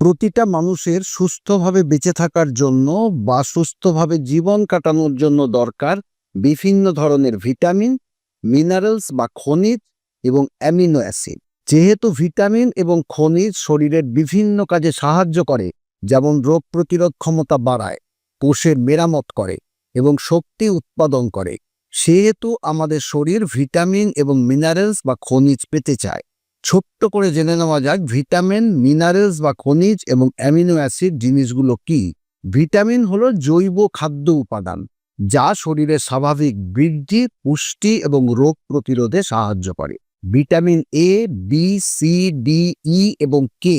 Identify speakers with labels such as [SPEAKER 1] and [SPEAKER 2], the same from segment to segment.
[SPEAKER 1] প্রতিটা মানুষের সুস্থভাবে বেঁচে থাকার জন্য বা সুস্থভাবে জীবন কাটানোর জন্য দরকার বিভিন্ন ধরনের ভিটামিন, মিনারেলস বা খনিজ এবং অ্যামিনো অ্যাসিড। যেহেতু ভিটামিন এবং খনিজ শরীরের বিভিন্ন কাজে সাহায্য করে, যেমন রোগ প্রতিরোধ ক্ষমতা বাড়ায়, কোষের মেরামত করে এবং শক্তি উৎপাদন করে, সেহেতু আমাদের শরীর ভিটামিন এবং মিনারেলস বা খনিজ পেতে চায়। ছোট্ট করে জেনে নেওয়া যাক ভিটামিন, মিনারেলস বা খনিজ এবং অ্যামিনো অ্যাসিড জিনিসগুলো কি? ভিটামিন হলো জৈব খাদ্য উপাদান, যা শরীরের স্বাভাবিক বৃদ্ধি, পুষ্টি এবং রোগ প্রতিরোধে সাহায্য করে। Vitamin A B C D E এবং কে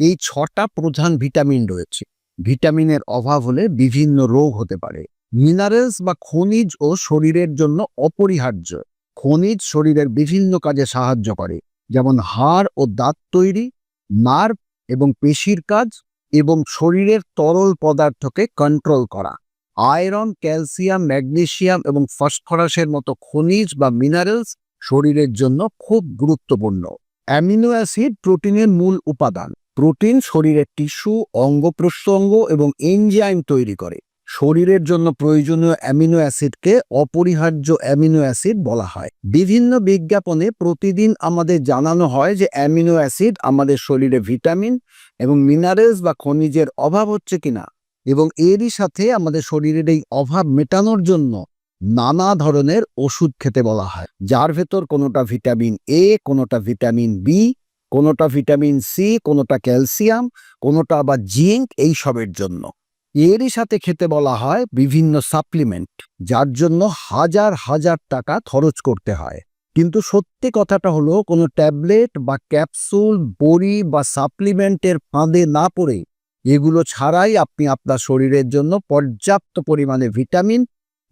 [SPEAKER 1] এই ছটা প্রধান ভিটামিন রয়েছে। ভিটামিনের অভাব হলে বিভিন্ন রোগ হতে পারে। মিনারেলস বা খনিজ ও শরীরের জন্য অপরিহার্য। খনিজ শরীরের বিভিন্ন কাজে সাহায্য করে। যেমন হাড় ও দাঁত তৈরি নার্ভ এবং পেশির কাজ এবং শরীরের তরল পদার্থকে কন্ট্রোল করা। আয়রন, ক্যালসিয়াম ম্যাগনেশিয়াম এবং ফসফরাসের মতো খনিজ বা মিনারেলস শরীরের জন্য খুব গুরুত্বপূর্ণ। অ্যামিনো অ্যাসিড প্রোটিনের মূল উপাদান। প্রোটিন শরীরের টিস্যু, অঙ্গ প্রত্যঙ্গ এবং এনজাইম তৈরি করে। শরীরের জন্য প্রয়োজনীয় অ্যামিনো অ্যাসিডকে অপরিহার্য অ্যামিনো অ্যাসিড বলা হয়। বিভিন্ন বিজ্ঞাপনে প্রতিদিন আমাদের জানানো হয় যে অ্যামিনো অ্যাসিড আমাদের শরীরে ভিটামিন এবং মিনারেলস বা খনিজের অভাব হচ্ছে কিনা এবং এরই সাথে আমাদের শরীরের এই অভাব মেটানোর জন্য নানা ধরনের ওষুধ খেতে বলা হয়। যার ভেতর কোনোটা ভিটামিন এ কোনোটা ভিটামিন বি কোনোটা ভিটামিন সি কোনোটা ক্যালসিয়াম, কোনোটা আবার জিঙ্ক এই সবের জন্য। এরই সাথে খেতে বলা হয় বিভিন্ন সাপ্লিমেন্ট, যার জন্য হাজার হাজার টাকা খরচ করতে হয়। কিন্তু সত্যি কথাটা হলো, কোনো ট্যাবলেট বা ক্যাপসুল, বড়ি বা সাপ্লিমেন্টের ফাঁদে না পড়ে এগুলো ছাড়াই আপনি আপনার শরীরের জন্য পর্যাপ্ত পরিমাণে ভিটামিন,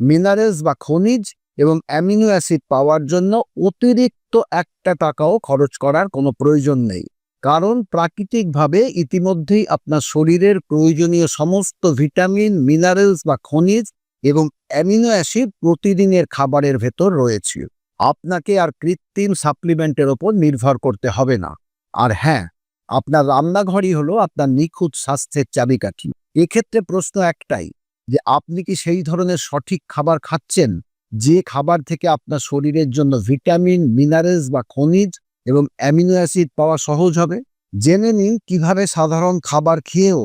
[SPEAKER 1] মিনারেলস বা খনিজ এবং অ্যামিনো অ্যাসিড পাওয়ার জন্য অতিরিক্ত একটা টাকাও খরচ করার কোনো প্রয়োজন নেই। কারণ প্রাকৃতিকভাবে ইতিমধ্যেই আপনার শরীরের প্রয়োজনীয় সমস্ত ভিটামিন, মিনারেলস বা খনিজ এবং অ্যামিনো অ্যাসিড প্রতিদিনের খাবারের ভেতর রয়েছে। আপনাকে আর কৃত্রিম সাপ্লিমেন্টের ওপর নির্ভর করতে হবে না। আর হ্যাঁ আপনার রান্নাঘরই হলো আপনার নিখুঁত স্বাস্থ্যের চাবিকাঠি। এক্ষেত্রে প্রশ্ন একটাই, যে আপনি কি সেই ধরনের সঠিক খাবার খাচ্ছেন? যে খাবার থেকে আপনার শরীরের জন্য ভিটামিন, মিনারেলস বা খনিজ এবং অ্যামিনো অ্যাসিড পাওয়া সহজ হবে। জেনে নিন কীভাবে সাধারণ খাবার খেয়েও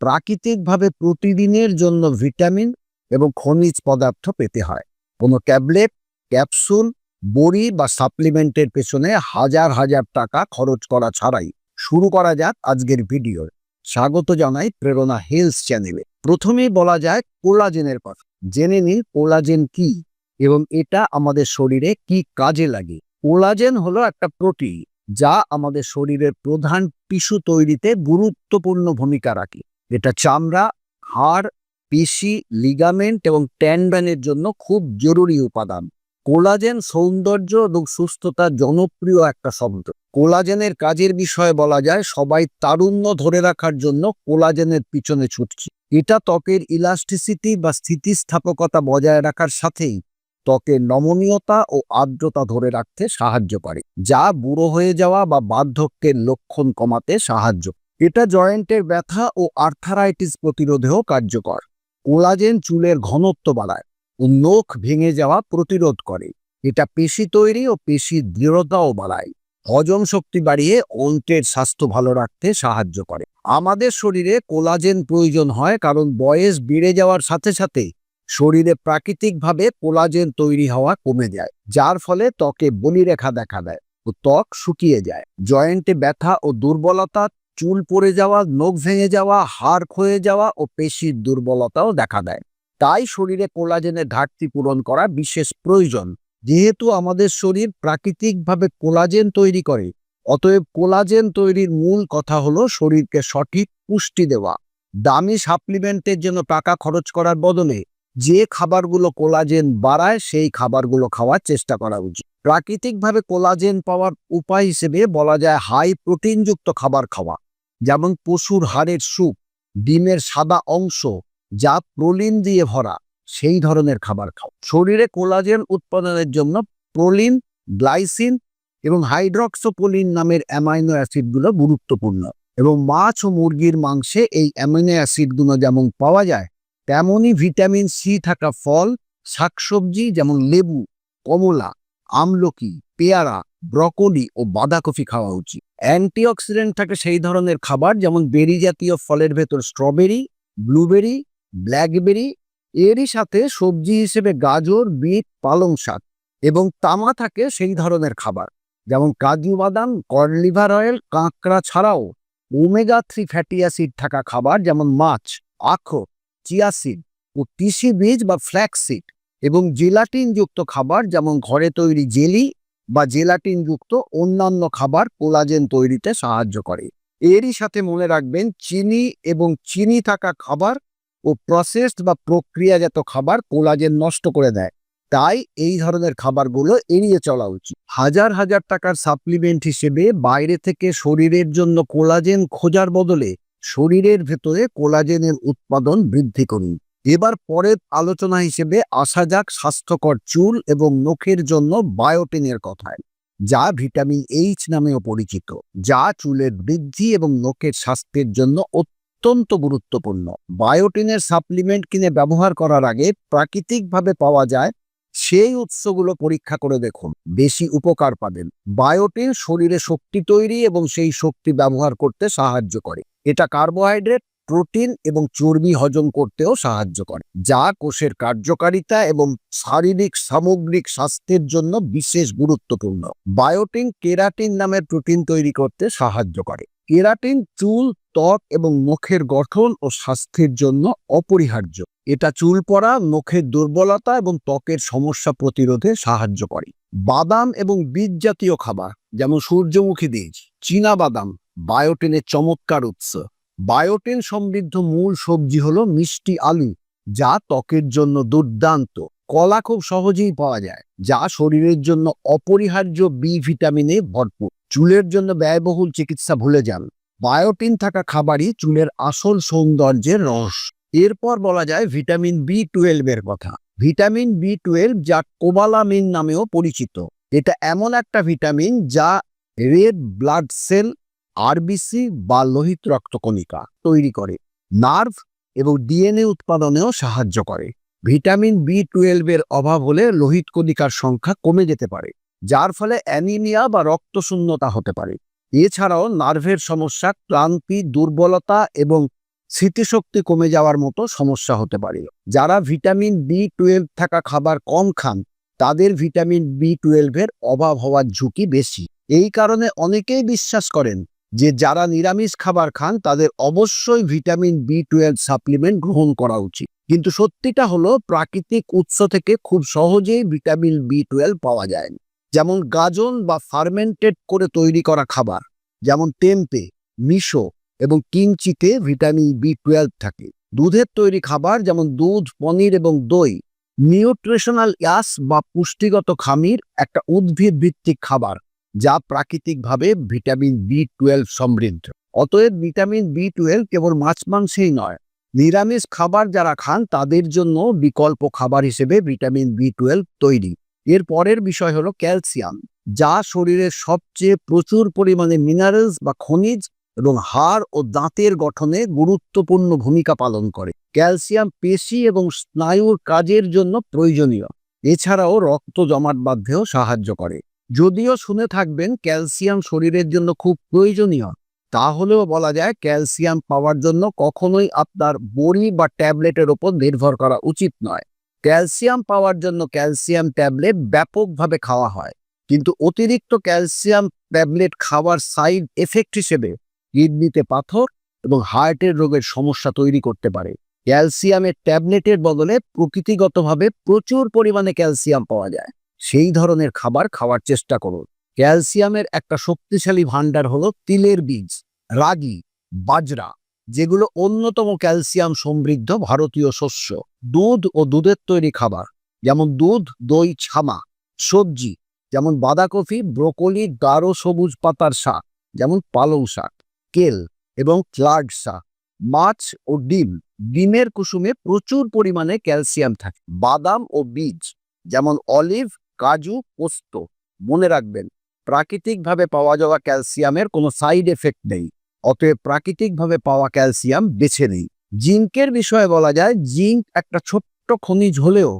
[SPEAKER 1] প্রাকৃতিকভাবে প্রতিদিনের জন্য ভিটামিন এবং খনিজ পদার্থ পেতে হয়। কোনো ট্যাবলেট, ক্যাপসুল, বড়ি বা সাপ্লিমেন্টের পেছনে হাজার হাজার টাকা খরচ করা ছাড়াই শুরু করা যাক আজকের ভিডিও। স্বাগত জানাই প্রেরণা হেলথ চ্যানেলে। প্রথমেই বলা যায় কোলাজেনের কথা। জেনে নিন কোলাজেন কি এবং এটা আমাদের শরীরে কি কাজে লাগে। কোলাজেন হলো একটা প্রোটিন যা আমাদের শরীরের প্রধান টিস্যু তৈরিতে গুরুত্বপূর্ণ ভূমিকা রাখে। এটা চামড়া, হাড়, পেশি, লিগামেন্ট এবং ট্যান্ডানের জন্য খুব জরুরি উপাদান। কোলাজেন সৌন্দর্য এবং সুস্থতার জনপ্রিয় একটা শব্দ। কোলাজেনের কাজের বিষয়ে বলা যায়, সবাই তারুণ্য ধরে রাখার জন্য কোলাজেনের পিছনে ছুটছে। এটা ত্বকের ইলাস্টিসিটি বা স্থিতিস্থাপকতা বজায় রাখার সাথেই ত্বকের নমনীয়তা ও আর্দ্রতা ধরে রাখতে সাহায্য করে, যা বুড়ো হয়ে যাওয়া বা বার্ধক্যের লক্ষণ কমাতে সাহায্য। এটা জয়েন্টের ব্যথা ও আর্থারাইটিস প্রতিরোধেও কার্যকর। কোলাজেন চুলের ঘনত্ব বাড়ায় ও নখ ভেঙে যাওয়া প্রতিরোধ করে। এটা পেশি তৈরি ও পেশির দৃঢ়তাও বাড়ায়। হজম শক্তি বাড়িয়ে অন্ত্রের স্বাস্থ্য ভালো রাখতে সাহায্য করে। আমাদের শরীরে কোলাজেন প্রয়োজন হয় কারণ বয়স বেড়ে যাওয়ার সাথে সাথে শরীরে প্রাকৃতিকভাবে কোলাজেন তৈরি হওয়া কমে যায়, যার ফলে ত্বকে বলিরেখা দেখা দেয় ও ত্বক শুকিয়ে যায়। জয়েন্টে ব্যথা ও দুর্বলতা, চুল পড়ে যাওয়া, নখ ভেঙে যাওয়া, হাড় ক্ষয়ে যাওয়া ও পেশির দুর্বলতাও দেখা দেয়। তাই শরীরে কোলাজেনের ঘাটতি পূরণ করা বিশেষ প্রয়োজন। যেহেতু আমাদের শরীর প্রাকৃতিকভাবে কোলাজেন তৈরি করে, অতএব কোলাজেন তৈরির মূল কথা হলো শরীরকে সঠিক পুষ্টি দেওয়া। দামি সাপ্লিমেন্টের জন্য টাকা খরচ করার বদলে যে খাবারগুলো কোলাজেন বাড়ায়, সেই খাবারগুলো খাওয়ার চেষ্টা করা উচিত। প্রাকৃতিকভাবে কোলাজেন পাওয়ার উপায় হিসেবে বলা যায় হাই প্রোটিনযুক্ত খাবার খাওয়া, যেমন পশুর হাড়ের স্যুপ, ডিমের সাদা অংশ যা প্রোলিন দিয়ে ভরা, সেই ধরনের খাবার খাও শরীরে কোলাজেন উৎপাদনের জন্য প্রোলিন, গ্লাইসিন এবং হাইড্রক্সোপোলিন নামের অ্যামাইনো অ্যাসিডগুলো গুরুত্বপূর্ণ এবং মাছ ও মুরগির মাংসে এই অ্যামিনো অ্যাসিডগুলো যেমন পাওয়া যায় তেমনই ভিটামিন সি থাকা ফল, শাকসবজি যেমন লেবু, কমলা, আমলকি, পেয়ারা, ব্রকলি ও বাঁধাকপি খাওয়া উচিত। অ্যান্টিঅক্সিডেন্ট থাকে সেই ধরনের খাবার যেমন বেরি জাতীয় ফলের ভেতর স্ট্রবেরি, ব্লুবেরি, ব্ল্যাকবেরি, এরই সাথে সবজি হিসেবে গাজর, বিট, পালং শাক এবং তামা থাকে সেই ধরনের খাবার। যেমন কাজু বাদাম, কর্ন লিভার অয়েল, কাঁকড়া ছাড়াও ওমেগা থ্রি ফ্যাটি অ্যাসিড থাকা খাবার যেমন মাছ আখো চিয়াসিড ও তিসি বীজ বা ফ্ল্যাক্সিড এবং জেলাটিনযুক্ত খাবার যেমন ঘরে তৈরি জেলি বা জেলাটিনযুক্ত অন্যান্য খাবার কোলাজেন তৈরিতে সাহায্য করে। এরই সাথে মনে রাখবেন চিনি এবং চিনি থাকা খাবার ও প্রসেসড বা প্রক্রিয়াজাত খাবার কোলাজেন নষ্ট করে দেয়। তাই এই ধরনের খাবারগুলো এড়িয়ে চলা উচিত। হাজার হাজার টাকার সাপ্লিমেন্ট হিসেবে বাইরে থেকে শরীরের জন্য কোলাজেন খোঁজার বদলে শরীরের ভেতরে কোলাজেনের উৎপাদন বৃদ্ধি করুন। এবার পরের আলোচনা হিসেবে আসা যাক স্বাস্থ্যকর চুল এবং নখের জন্য বায়োটিনের কথায়, যা ভিটামিন এইচ নামেও পরিচিত, যা চুলের বৃদ্ধি এবং নখের স্বাস্থ্যের জন্য অত্যন্ত গুরুত্বপূর্ণ। বায়োটিনের সাপ্লিমেন্ট কিনে ব্যবহার করার আগে প্রাকৃতিকভাবে পাওয়া যায় সেই উৎসগুলো পরীক্ষা করে দেখুন। বেশি উপকার পাবেন। বায়োটিন শরীরে শক্তি তৈরি এবং সেই শক্তি ব্যবহার করতে সাহায্য করে। এটা কার্বোহাইড্রেট, প্রোটিন এবং চর্বি হজম করতেও সাহায্য করে, যা কোষের কার্যকারিতা এবং শারীরিক সামগ্রিক স্বাস্থ্যের জন্য বিশেষ গুরুত্বপূর্ণ। বায়োটিন কেরাটিন নামের প্রোটিন তৈরি করতে সাহায্য করে। কেরাটিন চুল ত্বক এবং মুখের গঠন ও স্বাস্থ্যের জন্য অপরিহার্য। এটা চুল পড়া, মুখের দুর্বলতা এবং ত্বকের সমস্যা প্রতিরোধে সাহায্য করে। বাদাম এবং বীজ জাতীয় খাবার, যেমন সূর্যমুখী বীজ, চীনা বাদাম বায়োটিনের চমৎকার উৎস। বায়োটিন সমৃদ্ধ মূল সবজি হলো মিষ্টি আলু, যা ত্বকের জন্য দুর্দান্ত। কলা খুব সহজেই পাওয়া যায়, যা শরীরের জন্য অপরিহার্য বি ভিটামিনে ভরপুর। চুলের জন্য ব্যয়বহুল চিকিৎসা ভুলে যান। বায়োটিন থাকা খাবারই চুলের আসল সৌন্দর্যের রস এরপর বলা যায় ভিটামিন বি টুয়েলভের কথা। ভিটামিন বি টুয়েলভ যা কোবালামিন নামেও পরিচিত। এটা এমন একটা ভিটামিন যা রেড ব্লাড সেল আরবিসি বা লোহিত রক্তকণিকা তৈরি করে। নার্ভ এবং ডিএনএ উৎপাদনেও সাহায্য করে। ভিটামিন বি টুয়েলভের অভাব হলে লোহিত কণিকার সংখ্যা কমে যেতে পারে, যার ফলে অ্যানিমিয়া বা রক্তশূন্যতা হতে পারে। এছাড়াও নার্ভের সমস্যা, ক্লান্তি, দুর্বলতা এবং স্মৃতিশক্তি কমে যাওয়ার মতো সমস্যা হতে পারে। যারা ভিটামিন বি টুয়েলভ থাকা খাবার কম খান, তাদের ভিটামিন বি টুয়েলভের অভাব হওয়ার ঝুঁকি বেশি। এই কারণে অনেকেই বিশ্বাস করেন যে যারা নিরামিষ খাবার খান, তাদের অবশ্যই ভিটামিন বি টুয়েলভ সাপ্লিমেন্ট গ্রহণ করা উচিত। কিন্তু সত্যিটা হলো, প্রাকৃতিক উৎস থেকে খুব সহজেই ভিটামিন বি টুয়েলভ পাওয়া যায় না। যেমন গাজন বা ফার্মেন্টেড করে তৈরি করা খাবার, যেমন টেম্পে মিশো এবং কিঞ্চিতে ভিটামিন বি টুয়েলভ থাকে। দুধের তৈরি খাবার যেমন দুধ, পনির এবং দই, নিউট্রিশনাল ইয়াস বা পুষ্টিগত খামির একটা উদ্ভিদ ভিত্তিক খাবার, যা প্রাকৃতিকভাবে ভিটামিন বি টুয়েলভ সমৃদ্ধ। অতএব ভিটামিন বি টুয়েলভ কেবল মাছ মাংসেই নয়, নিরামিষ খাবার যারা খান তাদের জন্য বিকল্প খাবার হিসেবে ভিটামিন বি টুয়েলভ তৈরি। এর পরের বিষয় হলো ক্যালসিয়াম, যা শরীরের সবচেয়ে প্রচুর পরিমাণে মিনারেলস বা খনিজ এবং হাড় ও দাঁতের গঠনে গুরুত্বপূর্ণ ভূমিকা পালন করে। ক্যালসিয়াম পেশি এবং স্নায়ুর কাজের জন্য প্রয়োজনীয়। এছাড়াও রক্ত জমাট বাঁধতেও সাহায্য করে। যদিও শুনে থাকবেন ক্যালসিয়াম শরীরের জন্য খুব প্রয়োজনীয়, তাহলেও বলা যায় ক্যালসিয়াম পাওয়ার জন্য কখনোই আপনার বড়ি বা ট্যাবলেটের ওপর নির্ভর করা উচিত নয়। ক্যালসিয়াম পাওয়ার জন্য ক্যালসিয়াম ট্যাবলেট ব্যাপকভাবে খাওয়া হয়। কিন্তু অতিরিক্ত ক্যালসিয়াম ট্যাবলেট খাওয়ার সাইড এফেক্ট হিসেবে কিডনিতে পাথর এবং হার্টের রোগের সমস্যা তৈরি করতে পারে। ক্যালসিয়ামের ট্যাবলেটের বদলে প্রকৃতিগতভাবে প্রচুর পরিমাণে ক্যালসিয়াম পাওয়া যায়। সেই ধরনের খাবার খাওয়ার চেষ্টা করুন। ক্যালসিয়ামের একটা শক্তিশালী ভাণ্ডার হলো তিলের বীজ, রাগি, বাজরা। যেগুলো অন্যতম ক্যালসিয়াম সমৃদ্ধ ভারতীয় শস্য। দুধ ও দুধের তৈরি খাবার, যেমন দুধ, দই, ছামা, সবজি, যেমন বাঁধাকপি, ব্রোকলি, গাঢ় সবুজ পাতার শাক, যেমন পালং শাক, কেল এবং ক্লার্ড শাক। মাছ ও ডিম, ডিমের কুসুমে প্রচুর পরিমাণে ক্যালসিয়াম থাকে। বাদাম ও বীজ, যেমন অলিভ, কাজু, পোস্ত, মনে রাখবেন, প্রাকৃতিকভাবে পাওয়া যাওয়া ক্যালসিয়ামের কোনো সাইড এফেক্ট নেই। অতএব প্রাকৃতিকভাবে পাওয়া ক্যালসিয়াম বেছে নেই। জিঙ্কের বিষয়ে বলা যায়, জিঙ্ক একটা ছোট্ট খনিজ হলেও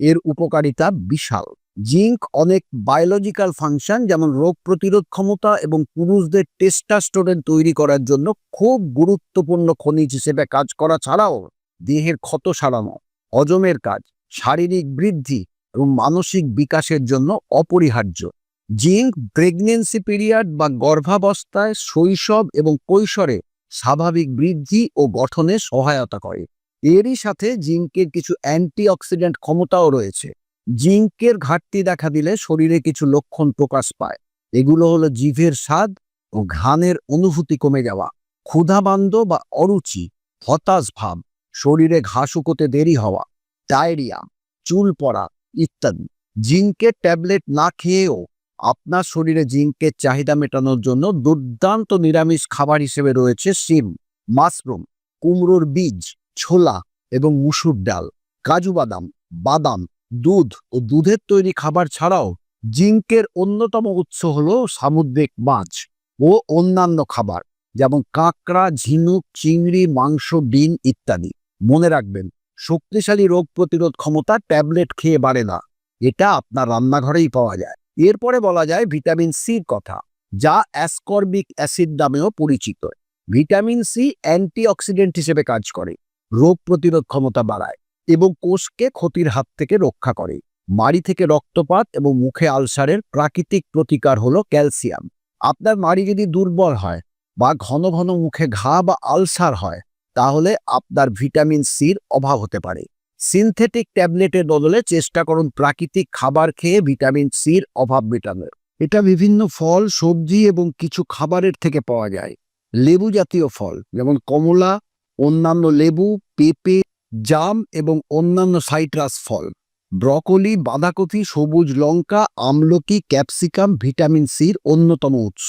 [SPEAKER 1] এর উপকারিতা বিশাল। জিঙ্ক অনেক বায়োলজিক্যাল ফাংশন যেমন রোগ প্রতিরোধ ক্ষমতা এবং পুরুষদের টেস্টাস্টোরেন তৈরি করার জন্য খুব গুরুত্বপূর্ণ খনিজ হিসেবে কাজ করা ছাড়াও দেহের ক্ষত সারানো, হজমের কাজ, শারীরিক বৃদ্ধি এবং মানসিক বিকাশের জন্য অপরিহার্য। জিঙ্ক প্রেগনেন্সি পিরিয়ড বা গর্ভাবস্থায় শৈশব এবং কৈশোরে স্বাভাবিক বৃদ্ধি ও গঠনে সহায়তা করে। এরই সাথে জিঙ্কের কিছু অ্যান্টিঅক্সিডেন্ট ক্ষমতাও রয়েছে। জিঙ্কের ঘাটতি দেখা দিলে শরীরে কিছু লক্ষণ প্রকাশ পায়। এগুলো হলো জিভের স্বাদ ও ঘানের অনুভূতি কমে যাওয়া, ক্ষুধাবান্ধ বা অরুচি, হতাশ ভাব, শরীরে ঘা শুকোতে দেরি হওয়া, ডায়রিয়া, চুল পড়া ইত্যাদি। জিঙ্কের ট্যাবলেট না খেয়েও আপনার শরীরে জিঙ্কের চাহিদা মেটানোর জন্য দুর্দান্ত নিরামিষ খাবার হিসেবে রয়েছে শিম, মাশরুম, কুমড়োর বীজ, ছোলা এবং মুসুর ডাল, কাজু বাদাম বাদাম, দুধ ও দুধের তৈরি খাবার ছাড়াও জিঙ্কের অন্যতম উৎস হল সামুদ্রিক মাছ ও অন্যান্য খাবার যেমন কাঁকড়া, ঝিনুক, চিংড়ি, মাংস, ডিম ইত্যাদি। মনে রাখবেন, শক্তিশালী রোগ প্রতিরোধ ক্ষমতা ট্যাবলেট খেয়ে বাড়ে না। এটা আপনার রান্নাঘরেই পাওয়া যায়। এরপরে বলা যায় ভিটামিন সির কথা, যা অ্যাসকর্বিক অ্যাসিড নামেও পরিচিত। ভিটামিন সি অ্যান্টিঅক্সিডেন্ট হিসেবে কাজ করে, রোগ প্রতিরোধ ক্ষমতা বাড়ায় এবং কোষকে ক্ষতির হাত থেকে রক্ষা করে। মাড়ি থেকে রক্তপাত এবং মুখে আলসারের প্রাকৃতিক প্রতিকার হলো ক্যালসিয়াম। আপনার মাড়ি যদি দুর্বল হয় বা ঘন ঘন মুখে ঘা বা আলসার হয়, তাহলে আপনার ভিটামিন সির অভাব হতে পারে। সিনথেটিক ট্যাবলেটের বদলে চেষ্টা করুন প্রাকৃতিক খাবার খেয়ে ভিটামিন সির অভাব মেটানোর। এটা বিভিন্ন ফল, সবজি এবং কিছু খাবারের থেকে পাওয়া যায়। লেবু জাতীয় ফল, যেমন কমলা, অন্যান্য লেবু, পেঁপে, জাম এবং অন্যান্য সাইট্রাস ফল। ব্রকলি, বাঁধাকপি, সবুজ লঙ্কা, আমলকি, ক্যাপসিকাম ভিটামিন সির অন্যতম উৎস।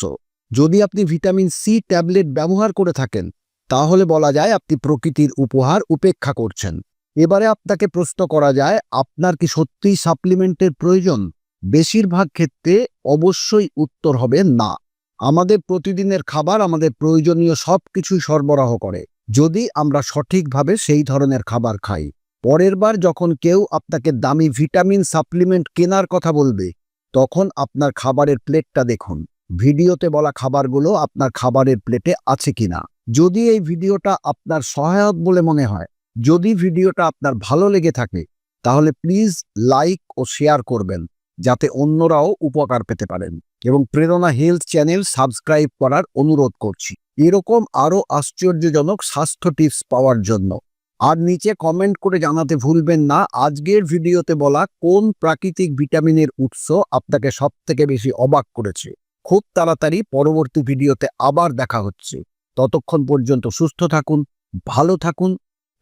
[SPEAKER 1] যদি আপনি ভিটামিন সি ট্যাবলেট ব্যবহার করে থাকেন, তাহলে বলা যায় আপনি প্রকৃতির উপহার উপেক্ষা করছেন। এবারে আপনাকে প্রশ্ন করা যায়, আপনার কি সত্যিই সাপ্লিমেন্টের প্রয়োজন? বেশিরভাগ ক্ষেত্রে অবশ্যই উত্তর হবে না। আমাদের প্রতিদিনের খাবার আমাদের প্রয়োজনীয় সব কিছুই সরবরাহ করে। যদি আমরা সঠিকভাবে সেই ধরনের খাবার খাই। পরের বার যখন কেউ আপনাকে দামি ভিটামিন সাপ্লিমেন্ট কেনার কথা বলবে, তখন আপনার খাবারের প্লেটটা দেখুন। ভিডিওতে বলা খাবারগুলো আপনার খাবারের প্লেটে আছে কিনা। যদি এই ভিডিওটা আপনার সহায়ক বলে মনে হয় যদি ভিডিওটা আপনার ভালো লেগে থাকে, তাহলে প্লিজ লাইক ও শেয়ার করবেন, যাতে অন্যরাও উপকার পেতে পারেন। এবং প্রেরণা হেলথ চ্যানেল সাবস্ক্রাইব করার অনুরোধ করছি। এরকম আরও আশ্চর্যজনক স্বাস্থ্য টিপস পাওয়ার জন্য। আর নিচে কমেন্ট করে জানাতে ভুলবেন না, আজকের ভিডিওতে বলা কোন প্রাকৃতিক ভিটামিনের উৎস আপনাকে সব থেকে বেশি অবাক করেছে। খুব তাড়াতাড়ি পরবর্তী ভিডিওতে আবার দেখা হচ্ছে। ততক্ষণ পর্যন্ত সুস্থ থাকুন, ভালো থাকুন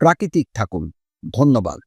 [SPEAKER 1] প্রাকৃতিক থাকুন। ধন্যবাদ।